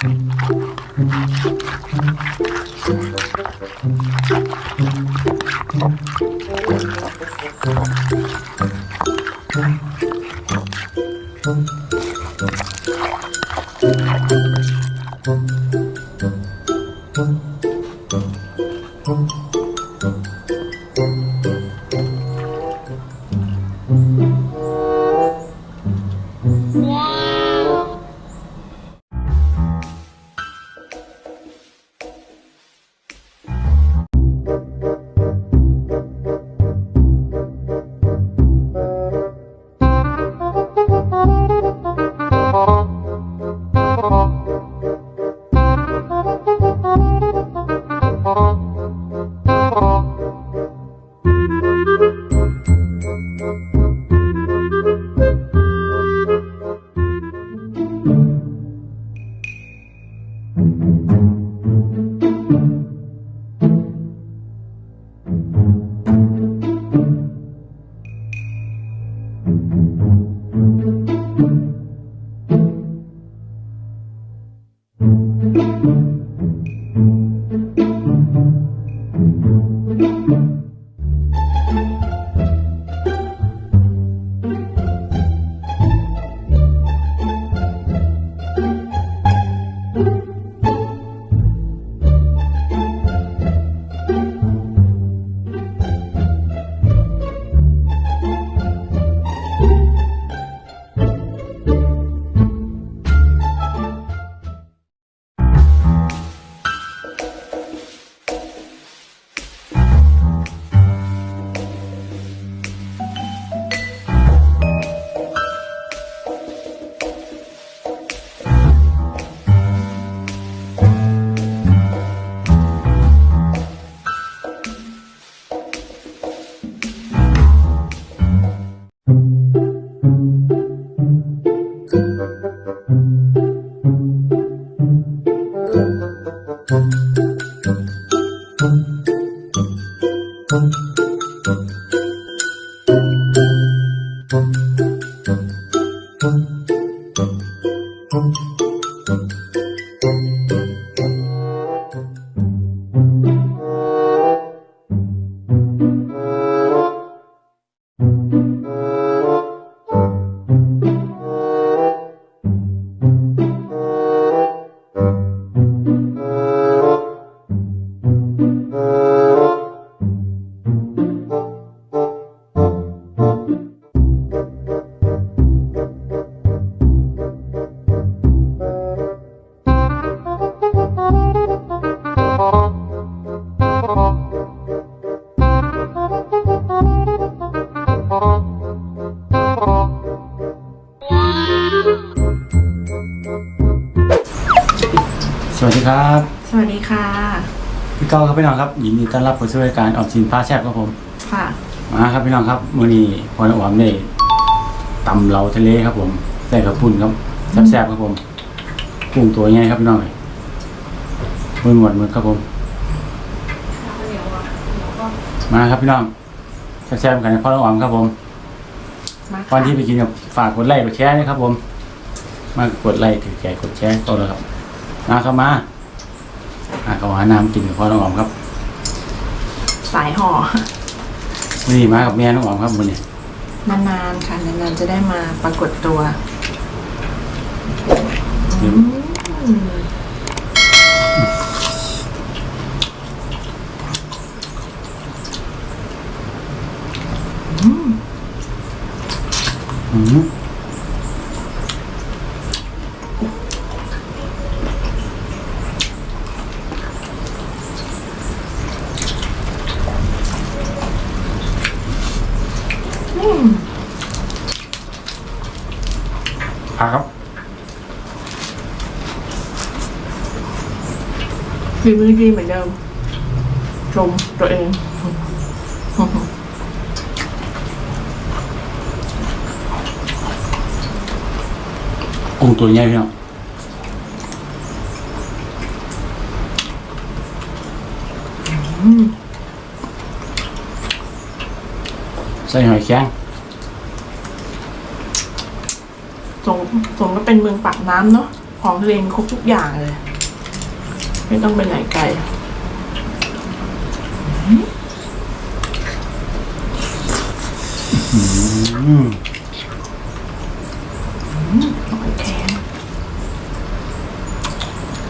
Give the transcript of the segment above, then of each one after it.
Thank you. สวัสดีครับสวัสดีค่ะ พี่ก้าวครับพี่น้องครับยินดีต้อนรับเข้าสู่รายการออมสินพาแซ่บครับผมค่ะ มาครับพี่น้องครับมื้อนี้พอน้องออมได้ตำเหลาทะเลครับผมใส่กับปุ่นครับแซ่บๆครับผมกุ้งตัวใหญ่ครับพี่น้องมือหมดมือครับผม มาครับพี่น้องแซ่บๆกันนะพ่อน้องออมครับผมมาก่อนที่ไปกินกับฝากกดไลค์กดแชร์นะครับผม มากดไลค์ถือแจกกดแชร์ก็แล้วครับ มาครับมาอาเขาหาน้ำกินกับพ่อน้องออมครับ สายห่อวันนี้มากับแม่น้องออมครับวันนี้นานๆค่ะนานๆจะได้มาปรากฏตัวเดี๋ยวอืม อืมอืมอะครับฝีมือดีเหมือนเดิม ชมตัวเอง กุ้งตัวใหญ่พี่น้องอืมใส่หอยแครงสมสมก็เป็นเมืองปากน้ำเนาะของทะเลมีครบทุกอย่างเลย ไม่ต้องไปไหนไกลอืม หอยแครง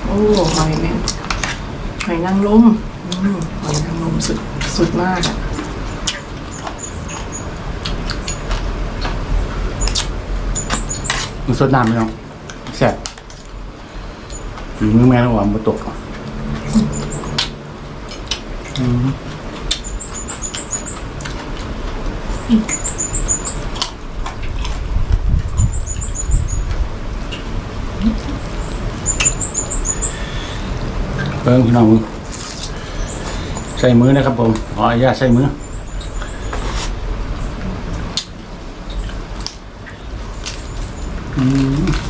โอ้หอยแมงหอย นางรมอืมหอยนางรมสุดสุดมากอะมันสดน้ำไหมน้องแซ่บฝีมือแม่น้องหวานมาตกอะอืม เพิ่งพี่น้องมึงใส่มือนะครับผมขออนุญาตใส่มอืม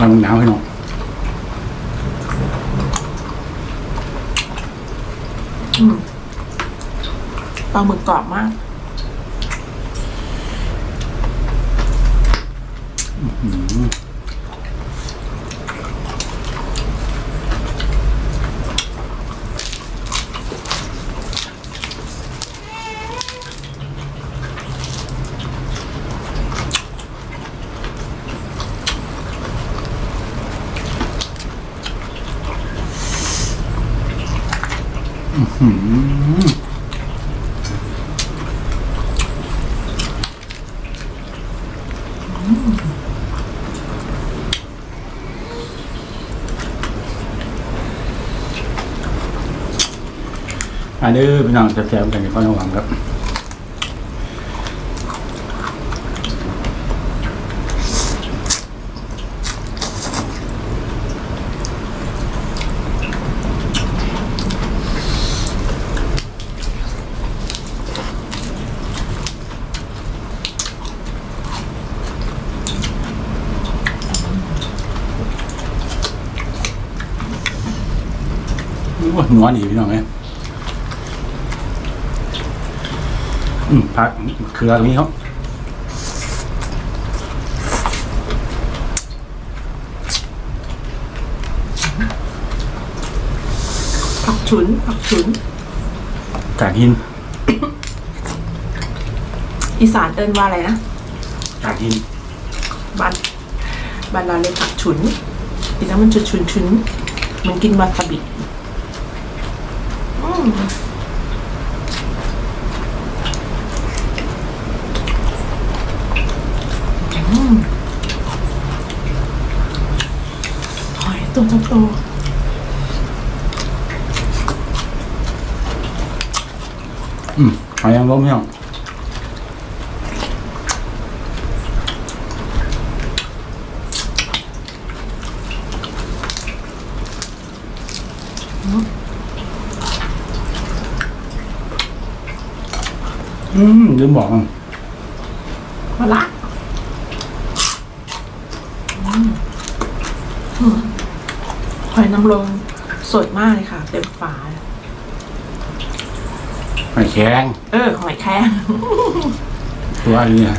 กำลังหนาวให้น้อง อืมป ลาหมึกกรอบ อันนี้พี่น้องจะแซมกันในข้อระว่างครับหนัวดีพี่น้องเอ้ย อืมพักเครือตรงนี้ครับผักฉุนผักฉุน กาดหินอีสานเอินว่าอะไรนะกาดหินบ้านบ้านเราเรียกผักฉุนกินแล้วมันจะฉุนฉุนๆมันกินวาซาบิอืม หอยตัวโต อืมหอยนางรมพี่น้อง อืมลืมบอกอ่ะ ๆมาละ หอยนางรมสดมากเลยค่ะ เต็มฝา หอยแข็งเออหอยแครง ตัวนี้นะ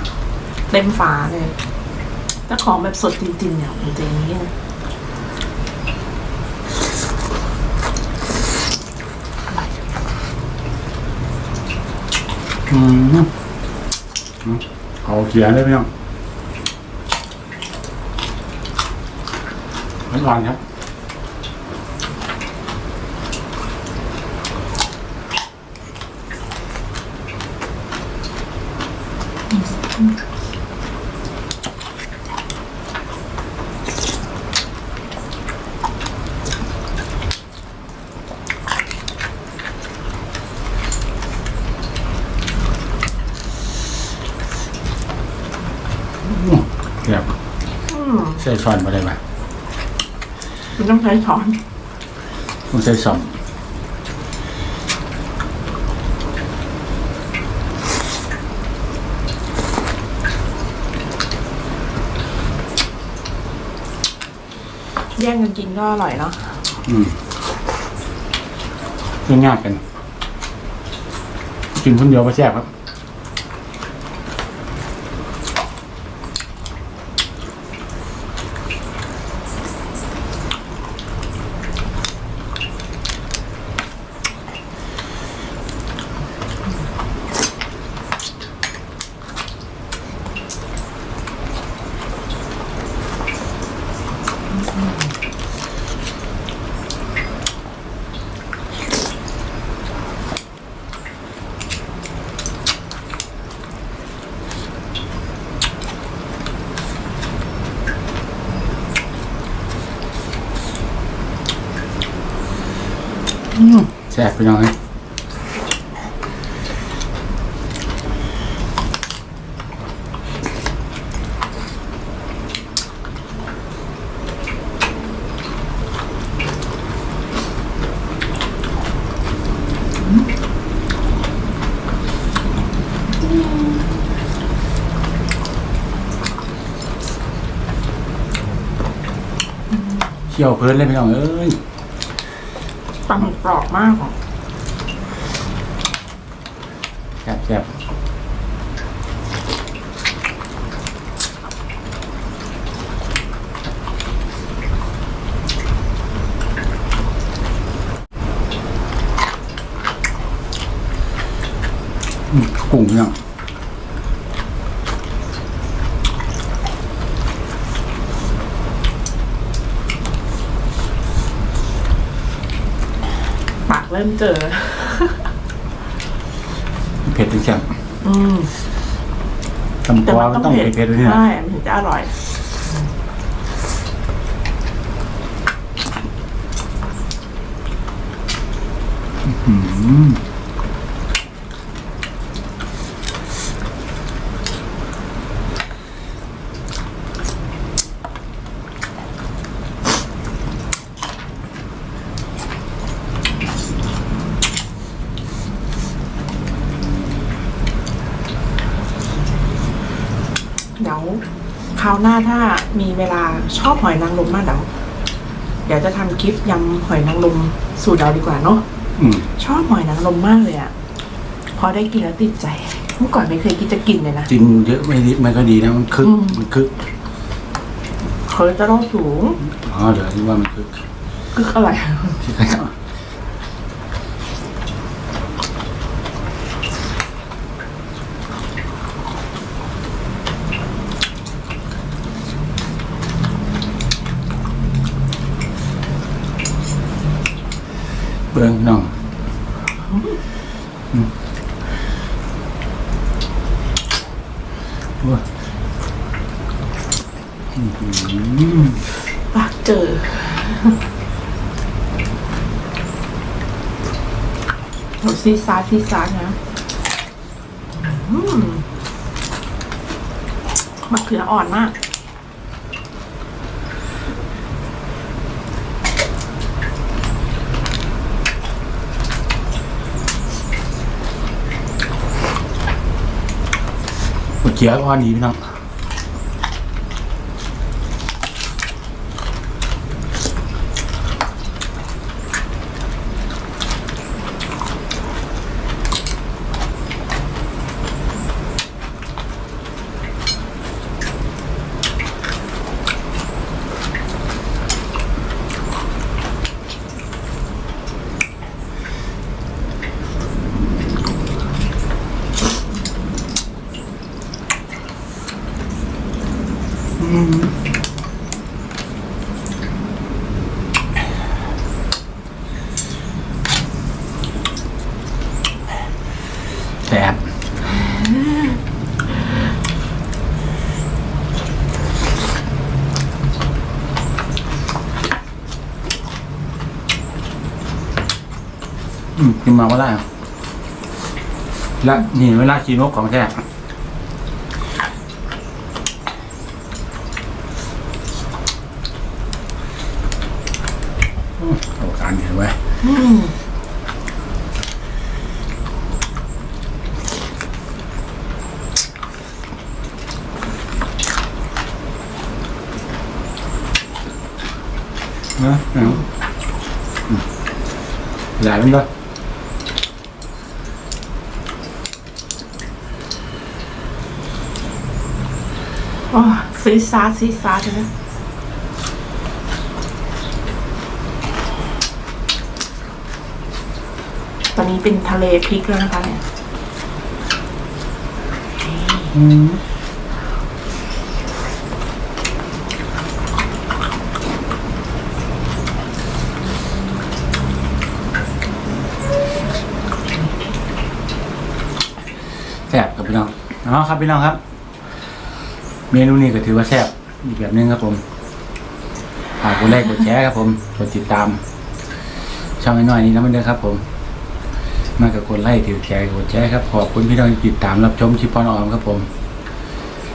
เต็มฝาเลยถ้าของแบบสดจริงๆเนี่ยมันจะอย่างนี้นะอืมอืมเอาเขียนได้พี่น้องไว้ก่อนครับอืมแบบอืม ใส่ช้อนมาได้ไหมคุณต้องใช้ช้อนต้องใช้สองแย่งกันกินก็อร่อยเนาะอืมเรื่องยากกัน กินคนเดียวก็แซ่บครับ แซ่บไปหน่อย คี่ยวเพลินเลยพี่น้องเอ้ยปลาหมึกกรอบมากอะแซ่บแซ่บอืมกุ้งพี่น้อง ปากเริ่มเจอ เผ็ดจริงจังอืมตำกวามันต้องเผ็ดๆด้วยเนี่ยใช่มันถึงจะอร่อย อืม เดี๋ยวคราว หน้าถ้ามีเวลาชอบหอยนางรมมากเดี๋ยวเดี๋ยวจะทำคลิปยำหอยนางรมสูตรเราดีกว่าเนาะอืมชอบหอยนางรมมากเลยอะ่ะพอได้กินแล้วติดใจเมื่อก่อนไม่เคยคิดจะกินเลยนะ กินเยอะไม่ดีไม่ก็ดีนะมันคึกอืม มันคึกเคยจะรอบสูงอ๋อเดี๋ยวที่ว่ามันคึกกึกอะไร ที่ใครเเบิ้งน้องอืมโอ้ยอื้อหือปากเจอโหซีซาร์ซีซาร์นะมมะเขืออ่อนมาก เจียร์ก้อนดีพี่น้อง กินมาก็ได้และนี่เวลาชีนกของแท้เอาการเห็นไว้ อืม นะเอาอืมหลายมันก็ โอ้ซีซาร์ซีซาร์ใช่ไหมตอนนี้เป็นทะเลพริกแล้วนะคะเนี่ยอืมแซ่บครับพี่น้องอ๋อครับพี่น้องครับ เมนูนี้ก็ถือว่าแซ่บอีกแบบหนึงครับผมฝากกดไลค์กดแชร์ครับผมกดติดตาม ช่องน้อยๆนี้นะมันเด้อครับ ผม มากกับกดไลค์ถือแชร์กดแชร์ครับขอบคุณพี่น้องที่ติดตามรับชมชิปพอนออมครับผม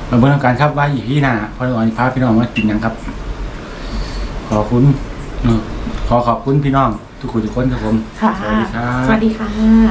มาเบิ่งทำการครับว่าอีพี่หน้าพอนออมพาพี่น้องมากินหยังครับ ขอบคุณเออขอขอบคุณพี่น้อง ทุกคนทุกคนครับผมค่ะ สวัสดีครับ สวัสดีค่ะ